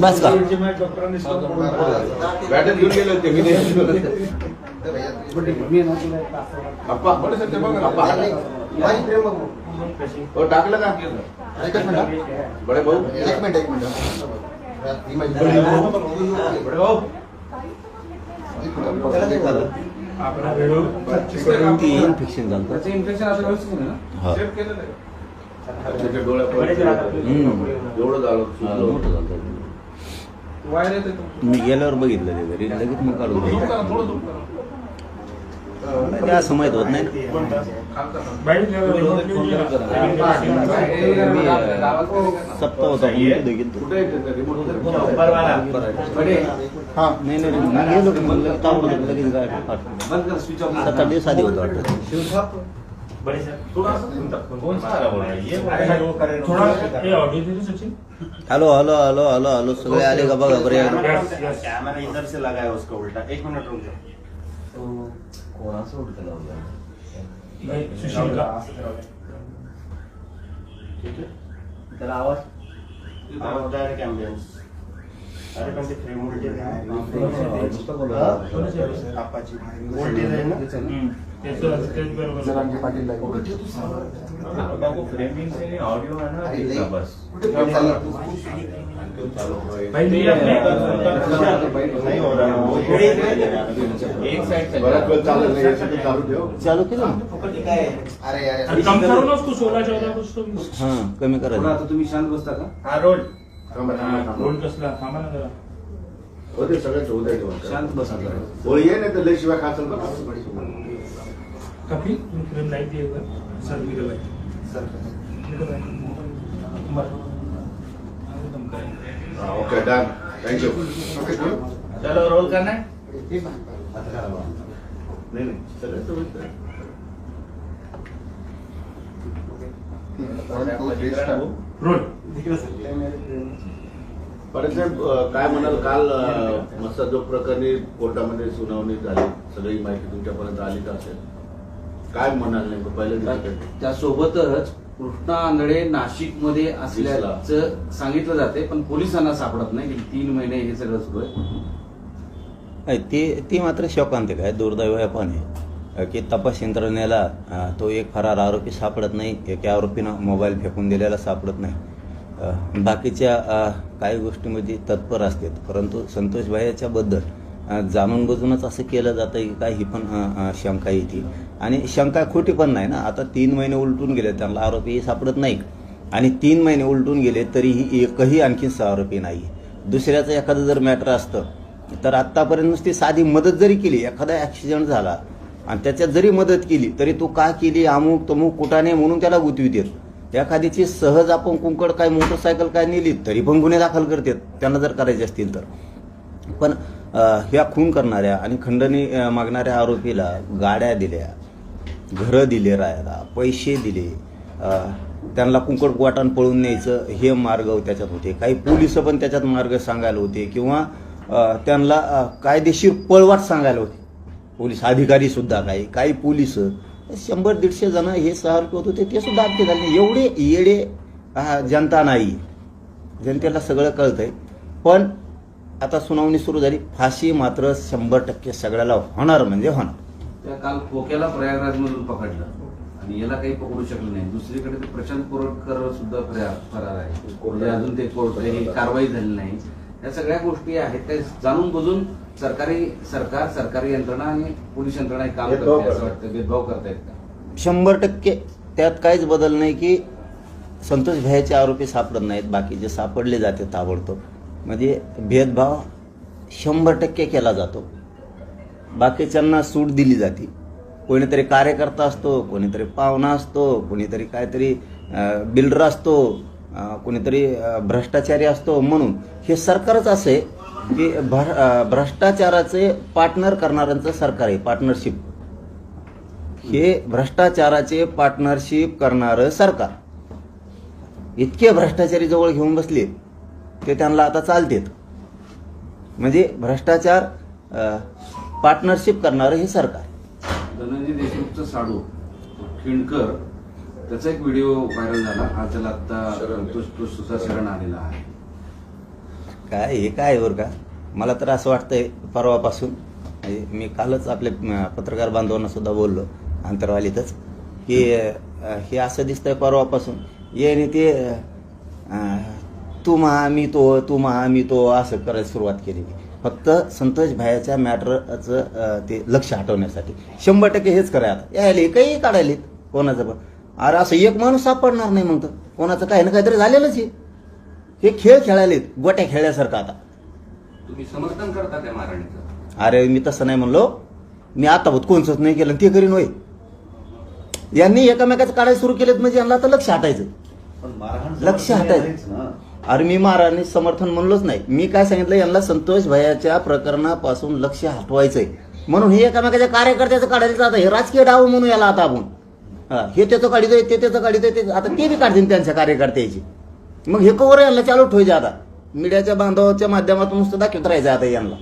बस का बॅटर घेऊन गेले होते मी नाही गेलो होते. अप्पा अप्पा हो टाकलं का एकच मिनिट बडे भाऊ एक मिनिट एक मिनिट ही माझी बडे भाऊ ती इन्फेक्शन झालं हा त्याच्या डोळ्यापर्यंत हम्म. एवढं झालं हा, सुजलं. मोठं झालं. मी गेल्यावर बघितलं ते घरी. लगेच मग काढून दिलं. ते असं माहीत होत नाही. सप्ताह होता? हा नाही नाही मी गेलो ताबडतोब लगेच पाठवली. सात आठ दिवस आधी होतं वाटतं. Hello hello hello hello hello सगळे आले का बघा बरे कैमरा इधर से लगा है उसका उल्टा। एक मिनट रुक जाओ। त्याला आवाज आवाज डायरेक्ट एम्बुलेंस अरे पण ते फ्रेम वोल्टेज आहे आपाची वोल्टेज आहे ना जरांगे पाटील ला ऑडिओ आहे ना अरे, एकटा बस कुठे पण चालला तू? नहीं हो रहा है वो एक साइड बराच वेळ चालत नाही यासाठी चालू ठेव चालू केलं ना अरे अरे कम करो ना उसको सोलह चौदह कुछ तो हा कमी करायचं आता तुम्ही शांत बसता का हाँ रोड थांबा, थांबा, थांबा. रोड कसला थांबा ना जरा। होते सगळ्याच होऊ द्या जेवण. शांत बसा जरा. होळी आहे नाही तर लय शिवाय खाचल बघ. कपिल फ्रेम लाइट दिए सर भी लाइट हा, ओके डन ओके बोल. चलो रोल करना है? नाही नाही साहेब अं, काय म्हणाल काल अं, मसाजोग प्रकरणी कोर्टामध्ये सुनावणी झाली. सगळी माहिती तुमच्यापर्यंत आली का असेल. काय म्हणाल नेमकं? दिवशी त्यासोबतच कृष्णा आंधळे नाशिकमध्ये असल्याचं सांगितलं जाते पण पोलिसांना सापडत नाही. गेली तीन महिने हे सगळं सुरू आहे. ते ती मात्र शोकांतिक आहे दुर्दैव आहे पण आहे की तपास यंत्रणेला तो एक फरार आरोपी सापडत नाही एका आरोपीनं मोबाईल फेकून दिलेला सापडत नाही. बाकीच्या काही गोष्टीमध्ये तत्पर असतात. परंतु संतोष भाईच्या बद्दल अं, जाणून बुजूनच असं केलं जातं की काय ही पण शंका येते. आणि शंका खोटी पण नाही ना. आता तीन महिने उलटून गेले त्यांना आरोपी सापडत नाही आणि तीन महिने उलटून गेले तरीही एकही आणखी आरोपी नाही. दुसऱ्याचं एखादं जर मॅटर असतं तर आत्तापर्यंत नुसती साधी मदत जरी केली एखादा ऍक्सिडेंट झाला आणि त्याच्यात जरी मदत केली तरी तू का केली अमुक तमुक कुठाने म्हणून त्याला गुतवी देत एखाद्याची सहज आपण कुंकड काय मोटरसायकल काय नेली तरी पण गुन्हे दाखल करतात. त्यांना जर करायचे असतील तर. पण ह्या खून करणाऱ्या आणि खंडणी मागणाऱ्या आरोपीला गाड्या दिल्या घरं दिले राहायला पैसे दिले. त्यांना कुंकट वाटाण पळून न्यायचं हे मार्ग त्याच्यात होते. काही पोलीस पण त्याच्यात मार्ग सांगायला होते किंवा त्यांना कायदेशीर पळवाट सांगायला होते. पोलीस अधिकारी सुद्धा काही काही पोलीस शंभर दीडशे जण हे सहारपी होते ते सुद्धा अटके झाले एवढे येडे जनता नाही. जनतेला सगळं कळतंय. पण आता सुनावणी सुरू झाली. फाशी मात्र शंभर टक्के सगळ्याला होणार म्हणजे होणार. त्या काल खोक्याला प्रयागराज मधून पकडलं. आणि याला काही पकडू शकलं नाही. दुसरीकडे ते प्रशांत कोरटकर सुद्धा फरार फरार आहे. म्हणजे अजून ते कोर्ट ही कारवाई झाली नाही. या सगळ्या गोष्टी आहेत. त्या जाणून बुजून सरकारी सरकार सरकारी यंत्रणा आणि पोलीस यंत्रणा हे काम करते असं करतात. वाटतं. भेदभाव करतायत का? शंभर टक्के त्यात काहीच बदल नाही की संतोष भयाचे आरोपी सापडत नाहीत. बाकीचे सापडले जाते ताबडतोब. म्हणजे भेदभाव शंभर टक्के केला जातो. बाकीच्यांना सूट दिली जाते. कोणीतरी कार्यकर्ता असतो कोणीतरी पाहुणा असतो कोणीतरी काहीतरी बिल्डर असतो कोणीतरी भ्रष्टाचारी असतो म्हणून हे सरकारच असे की भ्र- भ्रष्टाचाराचे पार्टनर करणाऱ्यांचं सरकार आहे पार्टनरशिप. हे भ्रष्टाचाराचे पार्टनरशिप करणारं सरकार. इतके भ्रष्टाचारी जवळ घेऊन बसले ते त्यांना आता चालतेत. म्हणजे भ्रष्टाचार पार्टनरशिप करणारं हे सरकार. धनंजय देशमुखचं साडू खिंडकर त्याचा एक व्हिडिओ व्हायरल झाला. आज त्याला आता शरण. तो तो सुद्धा शरण आलेला आहे. काय हे काय बरं का? मला तर असं वाटतंय परवापासून मी कालच आपल्या पत्रकार बांधवांना सुद्धा बोललो अंतरवालीतच की हे असं दिसतंय परवापासून. याने ते तू महा मी तो तू महा मी तो असं करायला सुरुवात केली फक्त संतोष भायाच्या मॅटरचं ते लक्ष हटवण्यासाठी. शंभर टक्के हेच करा आता. यायले काही काढायले कोणाचं पण. अरे असं एक माणूस सापडणार नाही मग तर. कोणाचं काही ना काहीतरी झालेलंच आहे. हे खेळ खेळायलेत गोट्या खेळल्यासारखं आता. तुम्ही समर्थन करता त्या मारहाणीचं अरे मी तसं नाही म्हणलो. मी आता होत कोणचंच नाही केलं ते करीन होय. यांनी एकामेकाचं काढायला सुरू केलेत म्हणजे यांना आता लक्ष हटायचं पण मारहाण लक्ष हटायचं. नाहीच अरे मी महाराणी समर्थन म्हणलोच नाही. मी काय सांगितलं? यांना संतोष भयाच्या प्रकरणापासून लक्ष हटवायचंय. म्हणून हे एकामेकाच्या कार्यकर्त्याचं काढायचं आता हे राजकीय डाव म्हणून याला आता आपण. हे त्याचं काढितोय ते त्याचं काढितोय ते आता ते बी काढतील त्यांच्या कार्यकर्त्याची. मग हे कवर यांना चालू ठेवायचे आता. मीडियाच्या बांधवाच्या माध्यमातून नुसतं दाखवत राहायचं आता यांना.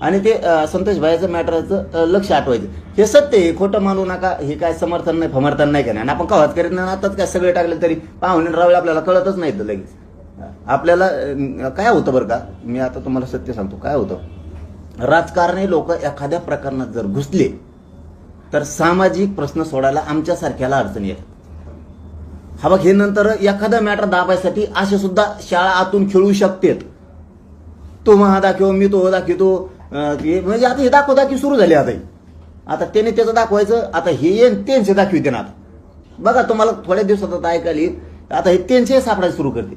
आणि ते संतोष भाईचं मॅटरचं लक्ष आठवायचं हे सत्य आहे. खोटं मानू नका. हे काय समर्थन नाही फमर्थन नाही का आणि आपण कवाच करीत नाही. आताच काय सगळे टाकले तरी पाहुणे रावळे आपल्याला कळतच नाही लगेच. आपल्याला काय होतं बरं का? मी आता तुम्हाला सत्य सांगतो. काय होतं? राजकारणी लोक एखाद्या प्रकरणात जर घुसले तर सामाजिक प्रश्न सोडायला आमच्यासारख्याला अडचणी येतात. हा बघ हे नंतर एखादा मॅटर दाबायसाठी असे सुद्धा शाळा आतून खेळू शकतेत. तो महा दाखव मी तो दाखवतो हे- म्हणजे आता हे दाखव दाखवी सुरू झाली आता आता त्याने त्याचं दाखवायचं आता हे येईन त्यांचे दाखविते ना आता बघा तुम्हाला थोड्या दिवसात आता ऐकायला आता हे त्यांचे सापडायला सुरू करते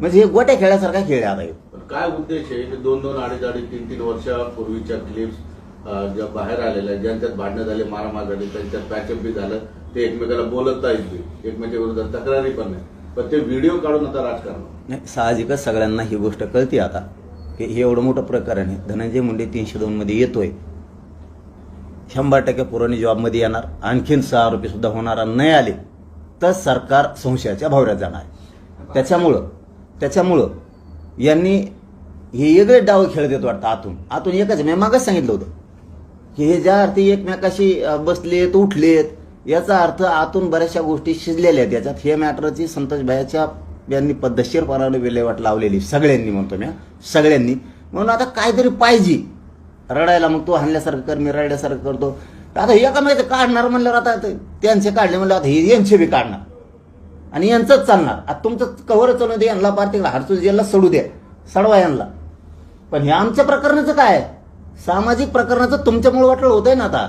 म्हणजे हे गोट्या खेळल्यासारखा खेळ आहे आता हे पण काय उद्देश आहे? की दोन दोन अडीच अडीच तीन तीन वर्षापूर्वीच्या क्लिप्स ज्या बाहेर आलेल्या आहेत, ज्यांच्यात भांडणं झाले मारामार झाले त्यांच्यात पॅचअप बी झालं ते एकमेकाला बोलत नाहीत बी. एकमेकाच्या विरोधात तक्रारी पण नाही पण ते व्हिडिओ काढून आता राजकारण. नाही साहजिकच सगळ्यांना ही गोष्ट कळते आता की हे एवढं मोठं प्रकरण आहे. धनंजय मुंडे तीनशे दोन मध्ये येतोय. शंभर टक्के पुरवणी जॉबमध्ये येणार. आणखीन सहा आरोपी सुद्धा होणार आणि नाही आले तर सरकार संशयाच्या भोवऱ्यात जाणार. आहे. त्याच्यामुळं त्याच्यामुळं यांनी हे वेगळे डाव खेळत येत वाटतं आतून. आतून एकच मी मागच सांगितलं होतं. की हे ज्या अर्थी एकमेकाशी बसलेत उठलेत याचा अर्थ आतून बऱ्याचशा गोष्टी शिजलेल्या आहेत. याच्यात हे मॅटरची संतोष भायाच्या यांनी पद्धतशीरपणाने विल्हेवाट लावलेली. सगळ्यांनी म्हणतो मी सगळ्यांनी. म्हणून आता काहीतरी पाहिजे. रडायला मग तो हाणल्यासारखं कर मी रडल्यासारखं करतो. आता एकामेकाचं काढणार म्हणल्यावर आता त्यांचे काढले म्हणलं आता हे यांचे बी काढणार. आणि यांचंच चालणार. आता तुमचं कव्हर चालू दे यांना पार तिकडे हडसूल जेलला सोडू द्या सडवा यांना. पण हे आमच्या प्रकरणाचं काय? सामाजिक प्रकरणाचं तुमच्यामुळे वाटलं होतंय ना आता.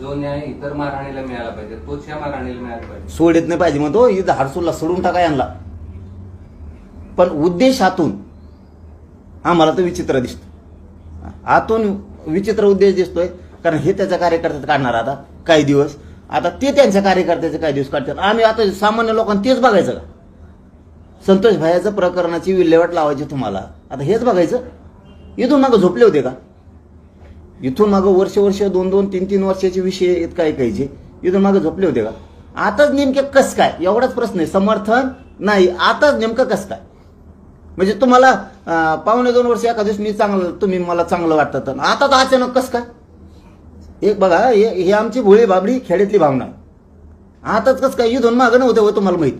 जो न्याय इतर मारहाणीला मिळाला पाहिजे तोच ह्या मारहाणीला मिळाला पाहिजे. सोडित नाही पाहिजे मग तो इथं हडसूलला सोडून टाका यांना. पण उद्देशातून आम्हाला तर विचित्र दिसतो. आतून विचित्र उद्देश दिसतोय कारण हे त्याच्या कार्यकर्त्यात काढणार आता काही दिवस. आता ते त्यांच्या कार्यकर्त्याचे काही दिवस काढतात. आम्ही आता सामान्य लोकांना तेच बघायचं का? संतोष भायाचं प्रकरणाची विल्हेवाट लावायची तुम्हाला. आता हेच बघायचं? इथून मागं झोपले होते का? इथून मागं वर्ष वर्ष दोन दोन तीन तीन वर्षाचे विषय येत काय कायचे इथून मागं झोपले होते का? आताच नेमके कस काय? एवढाच प्रश्न आहे. समर्थन नाही. आताच नेमकं कस काय? म्हणजे तुम्हाला पावणे दोन वर्ष एका दिवस मी चांगलं तुम्ही मला चांगलं वाटतं तर. आता तर अचानक कस काय? एक बघा हे हे आमची भोळी बाबडी खेड्यातली भावना. आताच कस काय इथून मागं नव्हतं हो तुम्हाला माहीत.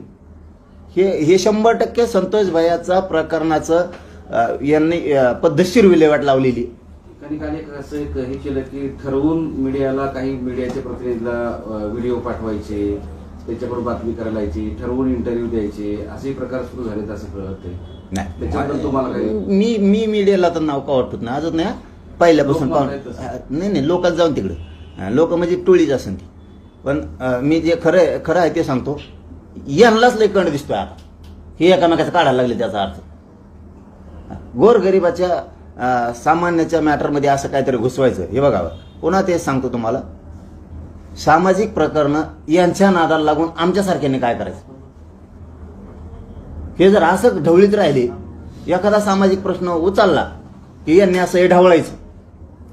हे हे शंभर टक्के संतोष भयाचा प्रकरणाचं यांनी पद्धतशीर विल्हेवाट लावलेली. असं एक हे केलं की ठरवून मीडियाला काही मीडियाच्या प्रतिनिधीला व्हिडिओ पाठवायचे त्याच्याबरोबर बातमी करायला यायची ठरवून इंटरव्ह्यू द्यायचे असे प्रकार सुरू झालेत असं कळत काही मी मी मीडियाला तर नाव का वाटत नाही. अजून नाही. पहिल्यापासून पाहून. नाही नाही लोकात जाऊन तिकडे. लोक म्हणजे टोळीच असेल ती. पण मी जे खरं खरं आहे ते सांगतो. यांनाच लय कंड दिसतोय आता. हे एकामेकाचं काढायला लागले त्याचा अर्थ. गोरगरिबाच्या सामान्याच्या मॅटरमध्ये असं काहीतरी घुसवायचं. हे बघावं पुन्हा तेच सांगतो तुम्हाला. सामाजिक प्रकरणं यांच्या नादाला लागून आमच्यासारख्याने काय करायचं? हे जर असं ढवळीत राहिले एखादा सामाजिक प्रश्न उचलला की यांनी असं हे ढवळायचं.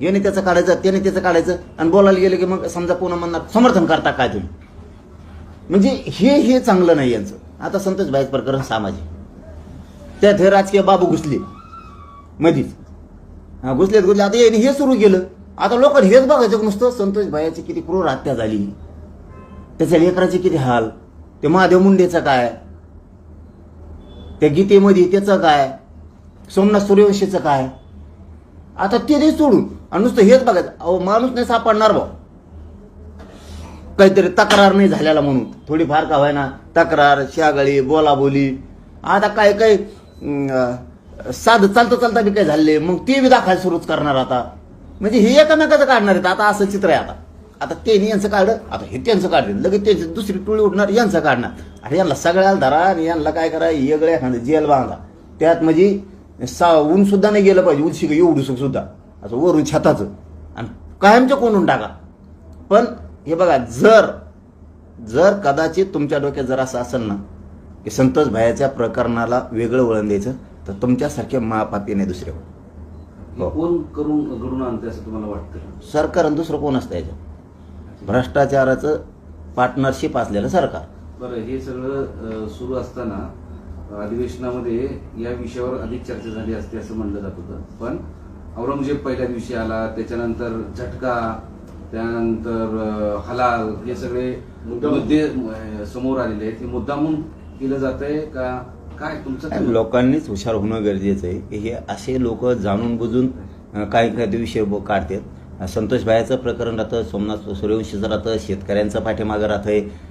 याने त्याचं काढायचं त्याने त्याचं काढायचं आणि बोलायला गेलं की मग समजा पुन्हा म्हणणार समर्थन करता काय तुम्ही? म्हणजे हे हे चांगलं नाही यांचं. आता संतोष भाई प्रकरण सामाजिक. त्यात हे राजकीय बाबू घुसले. मधीच. हा, घुसलेत घुसले आता याने हे सुरू केलं. आता लोक हेच बघायचं नुसतं संतोष भाईची किती क्रूर हत्या झाली. त्याच्या लेकराचे किती हाल. ते महादेव मुंडेचं काय? त्या गीतेमध्ये त्याचं काय? सोमनाथ सूर्यवंशीचं काय? आता ते सोडून. आणि नुसतं हेच बघायचं. अहो माणूस नाही सापडणार भाऊ. काहीतरी तक्रार नाही झालेला म्हणून. थोडीफार का व्हायना तक्रार शागळी बोलाबोली. आता काय काय साध चालता चालता बी काय झाले मग ते बी दाखायला सुरूच करणार आता. म्हणजे हे एकामेकाचं काढणार आहेत. आता असं चित्र आहे आता. आता ते यांचं काढलं आता हे त्यांचं काढलं लगेच त्यांची दुसरी टोळी उठणार यांचं काढणार. अरे यांना सगळ्याला धरा आणि यांना काय करा वेगळ्या एखादं जेल बांधा. त्यात म्हणजे सा ऊन सुद्धा नाही गेलं पाहिजे उलशी एवढं सुद्धा. असं वरून छताचं. आणि कायमच्या कोंडून टाका. पण हे बघा जर जर कदाचित तुमच्या डोक्यात जर असं असेल ना की संतोष भायाच्या प्रकरणाला वेगळं वळण द्यायचं तर तुमच्यासारखे महापापी नाही दुसरे हो. कोण करून घडून आणते असं तुम्हाला वाटतं? सरकार आणि दुसरं कोण असतं याच्यात? भ्रष्टाचाराचं पार्टनरशिप असलेलं सरकार. बरं हे सगळं सुरू असताना अधिवेशनामध्ये या विषयावर अधिक चर्चा झाली असते असं म्हणलं जात होतं. पण औरंगजेब पहिल्या दिवशी आला त्याच्यानंतर झटका त्यानंतर हलाल हे सगळे. मुद्दे समोर आलेले आहेत. हे मुद्दामून केलं जात आहे का? काय तुमचं? लोकांनीच हुशार होणं गरजेचं आहे. की हे असे लोक जाणून बुजून काही काही विषय ब- काढतात. संतोष भायाचं प्रकरण राहतं सोमनाथ सूर्यवंशीचं राहतं शेतकऱ्यांचं पाठीमागं राहतंय. अं,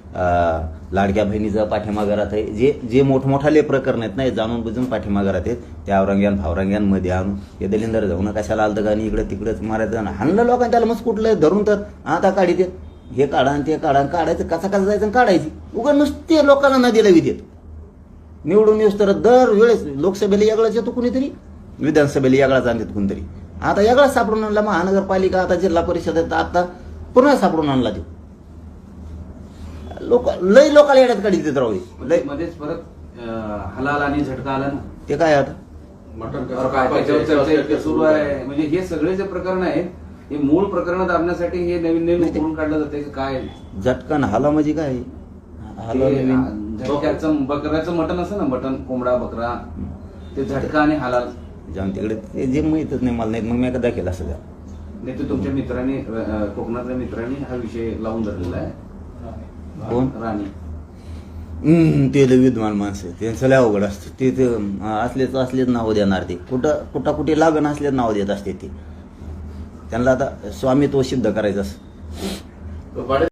लाडक्या बहिणीचं पाठीमागं आहे जे जे मोठमोठाले प्रकरण आहेत ना हे जाणून बुजून पाठीमागं आहेत त्या औरंग्यान फावरंग्यांमध्ये आणून हे दलिंदर जाऊन कशाला आलं का आणि इकडं तिकडंच मारायचं हाणलं लोकांनी त्याला मस्त कुठलं धरून तर आता काढी देत. हे काढा आणि ते काढा काढायचं कसा कसा जायचं आणि काढायची. उगा नुसते लोकांना नदीला विदेत निवडून येऊस तर दर वेळेस लोकसभेला यागळाच येतो कुणीतरी विधानसभेला यागळाच आणतात कुणीतरी. आता यागळाच सापडून आणला महानगरपालिका आता जिल्हा परिषद आहेत, आता पुन्हा सापडून आणला ते. लोक लय लोकांना येण्यात काढी देत राहू लय ते मध्येच परत अ, हलाल आणि झटका आला ना. ते काय आता? मटण काय त्याच्यावर चर्चा इतकी सुरू आहे. म्हणजे हे सगळे जे प्रकरण आहेत हे मूळ प्रकरण दाबण्यासाठी हे नवीन नवीन उकरून काढलं जाते की काय? झटकन हाला म्हणजे काय? हाला ते, नवीन अ, झटक्याचं बकऱ्याचं मटण असं ना मटण कोंबडा बकरा. ते झटका आणि हलाल. जाऊन तिकडे ते जे माहीतच नाही मला नाही मग मी एकदा केला सगळं नाही ते तुमच्या मित्रांनी अ, कोकणातल्या मित्रांनी हा विषय लावून धरलेला आहे. कोण? राणी. हम्म, ते लय विद्वान माणसं. त्यांचं लय अवघड असतं. ते ते अं, असलेच असलेच नाव देणार ते. कुठं कुठं कुठे लागण असलेच नाव देत असते ते. त्यांना आता स्वामित्व सिद्ध करायचं असं पाटील